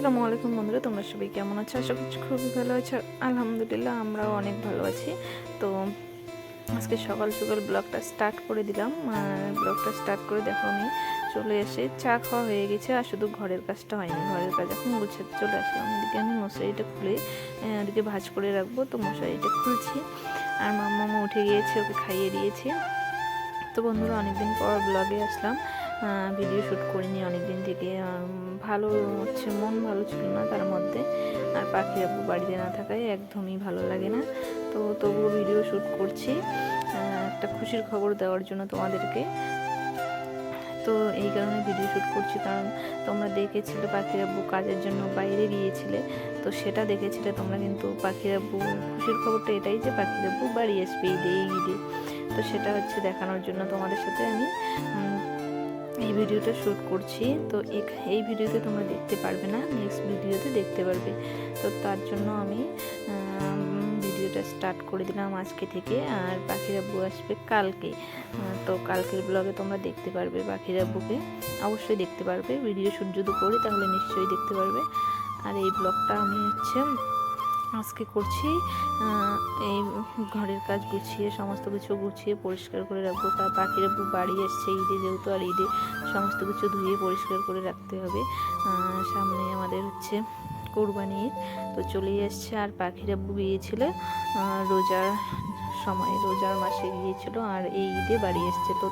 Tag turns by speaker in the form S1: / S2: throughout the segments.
S1: আসসালামু আলাইকুম বন্ধুরা, তোমরা সবাই কেমন আছো? আশা করছি খুবই ভালো আছো। আলহামদুলিল্লাহ আমরাও অনেক ভালো আছি। তো আজকে সকাল সকাল ব্লগটা স্টার্ট করে দিলাম। ব্লগটা স্টার্ট করে দেখো আমি চলে এসে চা খাওয়া হয়ে গেছে। আর শুধু ঘরের কাজটা হয়নি, ঘরের কাজ এখন গুছাতে চলে আসলাম। এদিকে আমি মশারিটা খুলে ওদিকে ভাজ করে রাখব। তো মশারিটা খুলছি। আর মাম্মা উঠে গিয়েছে, ওকে খাইয়ে দিয়েছি। তো বন্ধুরা অনেকদিন পর ব্লগে আসলাম। ভিডিও শ্যুট করিনি অনেক দিন থেকে ভালো হচ্ছে, মন ভালো ছিল না তার মধ্যে। আর পাখি আপু বাড়িতে না থাকায় একদমই ভালো লাগে না। তো তবুও ভিডিও শ্যুট করছি। একটা খুশির খবর দেওয়ার জন্য তোমাদেরকে। তো এই কারণে ভিডিও শ্যুট করছি, কারণ তোমরা দেখেছিলে পাখির আব্বু কাজের জন্য বাইরে গিয়েছিলে। তো সেটা দেখেছিলে, তোমরা কিন্তু পাখির আব্বু খুশির খবরটা এটাই যে পাখির আব্বু বাড়ি আসবে এই ঈদে তো সেটা হচ্ছে দেখানোর জন্য তোমাদের সাথে আমি ভিডিওটা শ্যুট করছি, তো এই ভিডিওতে তোমরা দেখতে পারবে না নেক্সট ভিডিওতে দেখতে পারবে। তো তার জন্য আমি ভিডিওটা স্টার্ট করে দিলাম আজকে থেকে, আর পাখির আব্বু আসবে কালকে। তো কালকের ব্লগে তোমরা দেখতে পারবে পাখির আব্বুকে অবশ্যই দেখতে পারবে। ভিডিও শ্যুট যদি করি তাহলে নিশ্চয়ই দেখতে পারবে। আর এই ব্লগটা আমি হচ্ছে আজকে করছি এই ঘরের কাজ গুছিয়ে, সমস্ত কিছু গুছিয়ে পরিষ্কার করে রাখব। কারণ পাখির বাড়ি এসছে ঈদে যেহেতু, আর ঈদে সমস্ত কিছু ধুয়ে পরিষ্কার করে রাখতে হবে। সামনে আমাদের হচ্ছে কোরবানি তো চলেই এসছে আর পাখির গিয়েছিল রোজার সময়, রোজার মাসে গিয়েছিল, আর এই ঈদে বাড়ি এসছে তো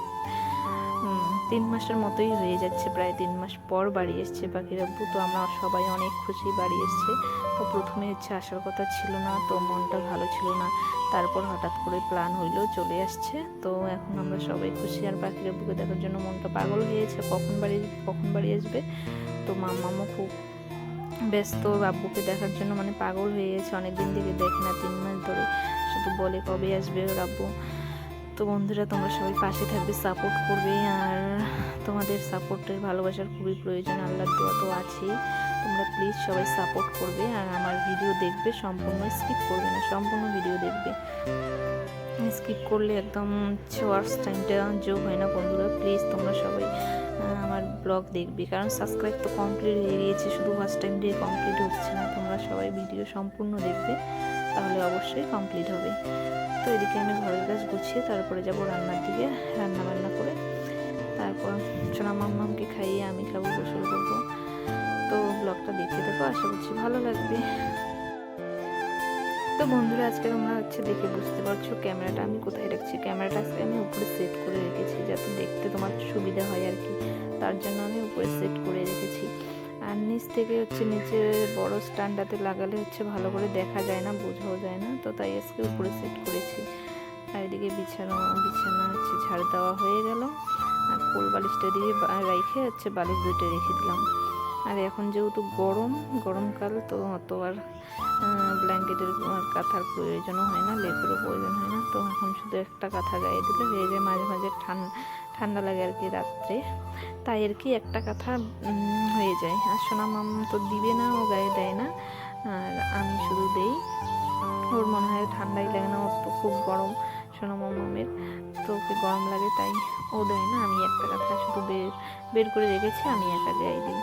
S1: তিন মাসের মতোই হয়ে যাচ্ছে, প্রায় তিন মাস পর বাড়ি এসছে পাখির আব্বু তো আমরা সবাই অনেক খুশি বাড়ি এসছে। তো প্রথমে হচ্ছে আসার কথা ছিল না, তো মনটা ভালো ছিল না। তারপর হঠাৎ করে প্ল্যান হইল চলে আসছে। তো এখন আমরা সবাই খুশি। আর পাখির আব্বুকে দেখার জন্য মনটা পাগল হয়েছে কখন বাড়ি কখন বাড়ি আসবে? তো মাম্মামও খুব ব্যস্ত। আব্বুকে দেখার জন্য মানে পাগল হয়ে গেছে। অনেকদিন থেকে দেখে না, তিন মাস ধরে। শুধু বলে কবে আসবে ওর তো বন্ধুরা, তোমরা সবাই পাশে থাকবে সাপোর্ট করবে, আর তোমাদের সাপোর্টের ভালোবাসার খুবই প্রয়োজন, আল্লাহর দোয়া তো আছেই। তোমরা প্লিজ সবাই সাপোর্ট করবে, আর আমার ভিডিও দেখবে, সম্পূর্ণ স্কিপ করবে না, সম্পূর্ণ ভিডিও দেখবে। স্কিপ করলে একদম ওয়ার্স টাইমটা যোগ হয় না, বন্ধুরা প্লিজ তোমরা সবাই আমার ব্লগ দেখবে, কারণ সাবস্ক্রাইব তো কমপ্লিট হয়ে গিয়েছে, শুধু ফার্স্ট টাইম দিয়ে কমপ্লিট হচ্ছে না, তোমরা সবাই ভিডিও সম্পূর্ণ দেখবে। তাহলে অবশ্যই কমপ্লিট হবে। তো এদিকে আমি ঘরের কাজ গুছিয়ে তারপরে যাব রান্নার দিকে রান্না বান্না করে। তারপর সোনা মাম্মামকে খাইয়ে আমি খাব, গোসল করব। তো ব্লগটা দেখে দেখো আশা করছি ভালো লাগবে। তো বন্ধুরা, আজকে তোমরা হচ্ছে দেখে বুঝতে পারছ ক্যামেরাটা আমি কোথায় রাখছি। ক্যামেরাটা আজকে আমি উপরে সেট করে রেখেছি, যাতে দেখতে তোমার সুবিধা হয় আর কি। তার জন্য আমি উপরে সেট করে রেখেছি। থেকে হচ্ছে নিচে বড় স্ট্যান্ডাতে লাগালে হচ্ছে ভালো করে দেখা যায় না, বোঝাও যায় না। তো তাই আজকে উপরে সেট করেছি। আর এদিকে বিছানা বিছানা হচ্ছে ঝাড় দেওয়া হয়ে গেল। আর কোল বালিশটা দিয়ে রেখে হচ্ছে বালিশ দুটো রেখে দিলাম। আর এখন যেহেতু গরম, গরমকাল, তো অত আর ব্ল্যাঙ্কেটের কাঁথার প্রয়োজনও হয় না, লেপেরও প্রয়োজন হয় না। তো এখন শুধু একটা কাঁথা গায়ে দিলে হয়ে যায়। মাঝে মাঝে ঠান্ডা ঠান্ডা লাগে আর কি রাত্রে। তাই আর কি একটা কথা হয়ে যায়। আর সোনা মাম তো দিবে না, ও গায়ে দেয় না। আর আমি শুধু দেই। ওর মনে হয় ঠান্ডাই লাগে না, ওর তো খুব গরম সোনা মামের। তো ওকে গরম লাগে, তাই ও দেয় না। আমি একটা কথা শুধু বের বের করে রেখেছি, আমি একা গায়ে দিই।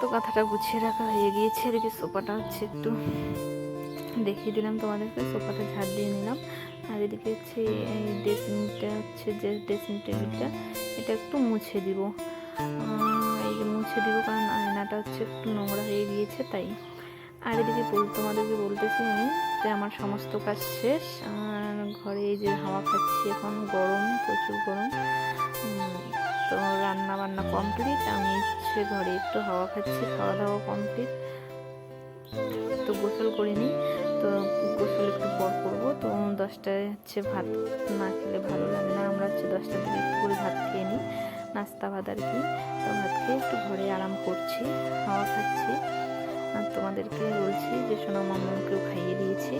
S1: তো কথাটা গুছিয়ে রাখা হয়ে গিয়েছে, এদিকে সোফাটা হচ্ছে একটু দেখিয়ে দিলাম তোমাদেরকে। সোফাটা ঝাড় দিয়ে নিলাম। আর এদিকে হচ্ছে, এই ড্রেসিংটা হচ্ছে যে ড্রেসিং টেবিলটা এটা একটু মুছে দিব। এই যে মুছে দিব কারণ আয়নাটা হচ্ছে একটু নোংরা হয়ে গিয়েছে তাই। আর এদিকে বল, তোমাদেরকে বলতেছি আমি যে আমার সমস্ত কাজ শেষ। ঘরে এই যে হাওয়া খাচ্ছি, এখন গরম, প্রচুর গরম। তো রান্না বান্না কমপ্লিট আমি হচ্ছে ঘরে একটু হাওয়া খাচ্ছি, খাওয়া দাওয়া কমপ্লিট তো গোসল করিনি তো গোসল একটু পর দশটায় হচ্ছে ভাত না খেলে ভালো লাগে না। আমরা হচ্ছে দশটা থেকে ফুল ভাত খেয়ে নিই, নাস্তা ভাত আর কি। তো ভাত খেয়ে একটু ঘরে আরাম করছি হাওয়া খাচ্ছি। আর তোমাদেরকে বলছি যে সোনা মামাকেও খাইয়ে দিয়েছি।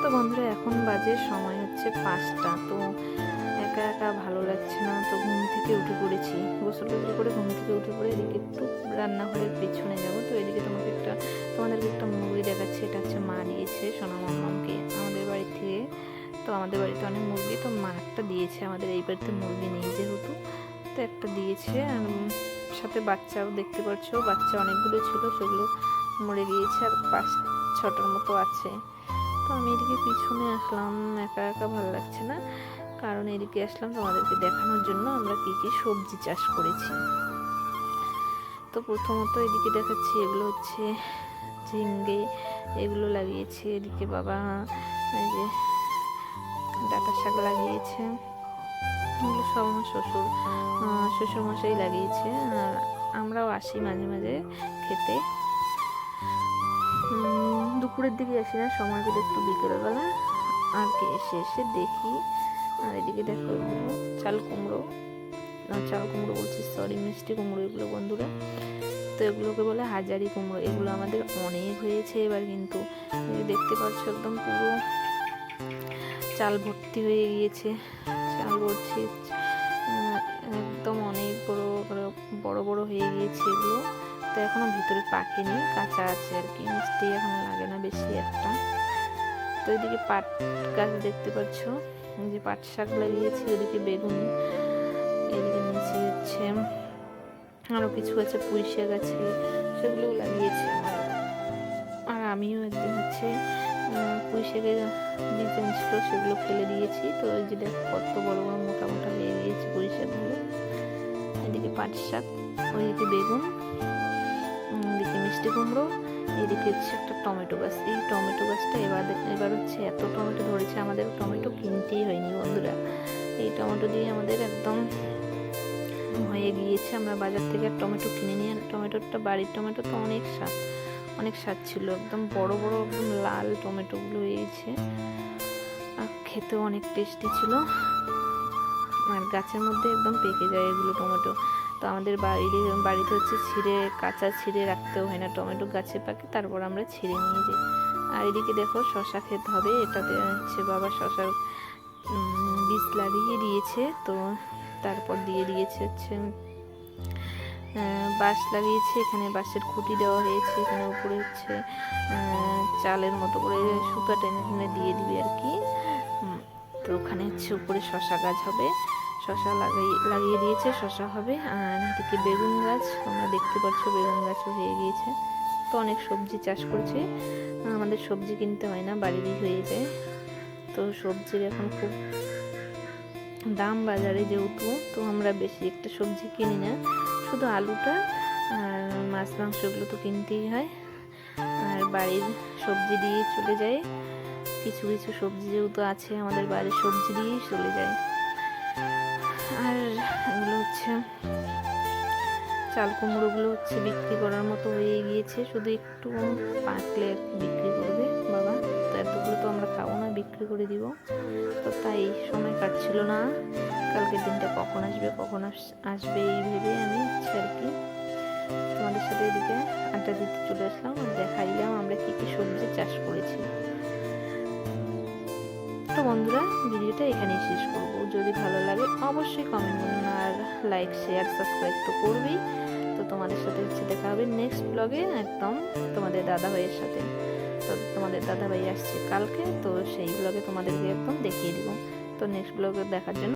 S1: তো বন্ধুরা, এখন বাজে সময় হচ্ছে পাঁচটা। তো একা একা ভালো লাগছে না, তো ঘুম থেকে উঠে পড়েছি। গোসল টোসল করে ঘুম থেকে উঠে পড়ে এদিকে একটু রান্নাঘরের পেছনে যাব, তো এদিকে তোমাকে একটা, তোমাদেরকে একটা মুরগি দেখাচ্ছে, এটা হচ্ছে মা দিয়েছে সোনা মামাকে আমাদের বাড়ি থেকে, তো আমাদের বাড়িতে অনেক মুরগি, তো মা একটা দিয়েছে, আমাদের এই বাড়িতে মুরগি নেই যেহেতু। তো একটা দিয়েছে আর সাথে বাচ্চাও দেখতে পাচ্ছ, বাচ্চা অনেকগুলো ছিল, সেগুলো মরে গিয়েছে, আর পাঁচ, ছটার মতো আছে। তো আমি এদিকে পিছনে আসলাম, একা একা ভালো লাগছে না। কারণ এদিকে আসলাম তোমাদেরকে দেখানোর জন্য আমরা কী কী সবজি চাষ করেছি। তো প্রথমত এদিকে দেখাচ্ছি এগুলো হচ্ছে ঝিঙ্গে, এগুলো লাগিয়েছে এদিকে বাবা, এই যে ডাটা শাক লাগিয়েছে, এগুলো সব আমার শ্বশুর শ্বশুরমশাই লাগিয়েছে, আর আমরাও আসি মাঝে মাঝে খেতে। দুপুরের দিকে আসি না, সময় পেলে একটু বিকেলবেলা, আর কি, এসে এসে দেখি। আর এদিকে দেখো চাল কুমড়ো না, চাল কুমড়ো বলছি সরি মিষ্টি কুমড়ো এগুলো বন্ধুরা। তো এগুলোকে বলে হাজারি কুমড়ো এগুলো আমাদের অনেক হয়েছে এবার কিন্তু। দেখতে পাচ্ছ একদম পুরো চাল ভর্তি হয়ে গিয়েছে। চাল ভর্তি একদম অনেক বড় বড় বড় হয়ে গিয়েছে এগুলো। তো এখনও ভিতরে পাকেনি কাঁচা আছে আর কি মিষ্টি এখনও লাগে না বেশি একটা। তো এদিকে পাট গাছ দেখতে পাচ্ছ। যে পাট শাক লাগিয়েছি ওদিকে বেগুন, এদিকে নিচে হচ্ছে আরও কিছু আছে, পুঁই শাক আছে, সেগুলোও লাগিয়েছি আর আমিও একদিন হচ্ছে পুঁই শাকের বীজ ছিল সেগুলো ফেলে দিয়েছি। তো ওই যে দেখো, কত বড় বড় মোটা মোটা হয়ে গিয়েছে পুঁই শাকগুলো। এদিকে পাট শাক, ওইদিকে বেগুন এদিকে মিষ্টি কুমড়ো এদিকে হচ্ছে একটা টমেটো গাছ। এই টমেটো গাছটা এবার এবার হচ্ছে এত টমেটো ধরেছে, আমাদের টমেটো কিনতেই হয়নি বন্ধুরা। এই টমেটো দিয়ে আমাদের একদম হয়ে গিয়েছে। আমরা বাজার থেকে টমেটো কিনে নিয়ে টমেটোটা বাড়ির টমেটো তো অনেক স্বাদ অনেক স্বাদ ছিল। একদম বড় বড়, একদম লাল টমেটোগুলো হয়েছে আর খেতেও অনেক টেস্টি ছিল। আর গাছের মধ্যে একদম পেকে যায় এগুলো টমেটো। তো আমাদের বাড়ির, বাড়িতে হচ্ছে ছিঁড়ে, কাঁচা ছিঁড়ে রাখতেও হয় না। টমেটো গাছে পাকে, তারপর আমরা ছিঁড়ে নিয়ে যাই। আর এদিকে দেখো শশা খেতে হবে এটাতে হচ্ছে বাবা শশার বীজ লাগিয়ে দিয়েছে। তো তারপর দিয়ে দিয়েছে হচ্ছে বাঁশ লাগিয়েছে, এখানে বাঁশের খুঁটি দেওয়া হয়েছে, এখানে উপরে হচ্ছে চালের মতো করে সুতা টেনে টেনে দিয়ে দিবে আর কি। তো ওখানে হচ্ছে উপরে শশা গাছ হবে। শশা লাগাই লাগিয়ে দিয়েছে, শশা হবে। আর এদিকে বেগুন গাছ, তোমরা দেখতে পাচ্ছ বেগুন গাছও হয়ে গিয়েছে। তো অনেক সবজি চাষ করছে। আমাদের সবজি কিনতে হয় না, বাড়িরই হয়ে যায়। তো সবজির এখন খুব দাম বাজারে যেহেতু, তো আমরা বেশি একটা সবজি কিনি না। শুধু আলুটা আর মাছ মাংসগুলো তো কিনতেই হয়। আর বাড়ির সবজি দিয়ে চলে যায়। কিছু কিছু সবজি যেহেতু আছে, আমাদের বাড়ির সবজি দিয়েই চলে যায়। আর এগুলো হচ্ছে চাল কুমড়োগুলো হচ্ছে বিক্রি করার মতো হয়ে গিয়েছে। শুধু একটু পাকলে বিক্রি করবে, বাবা। তো এতগুলো তো আমরা খাব না, বিক্রি করে দিব। তো তাই সময় কাটছিল না। কালকের দিনটা কখন আসবে, কখন আস- আসবে এই ভেবে আমি আর কি তোমাদের সাথে এদিকে আড্ডা দিতে চলে আসলাম আর দেখাইলাম আমরা কী কী সবজি চাষ করেছি। তো বন্ধুরা, ভিডিওটা এখানেই শেষ করব। যদি ভালো লাগে, অবশ্যই কমেন্ট করুন আর লাইক শেয়ার সাবস্ক্রাইব তো করবি তো তোমাদের সাথে হচ্ছে দেখা হবে নেক্সট ব্লগে একদম তোমাদের দাদা ভাইয়ের সাথে। তো তোমাদের দাদা ভাই আসছে কালকে, তো সেই ব্লগে তোমাদেরকে একদম দেখিয়ে দিব। তো নেক্সট ব্লগে দেখার জন্য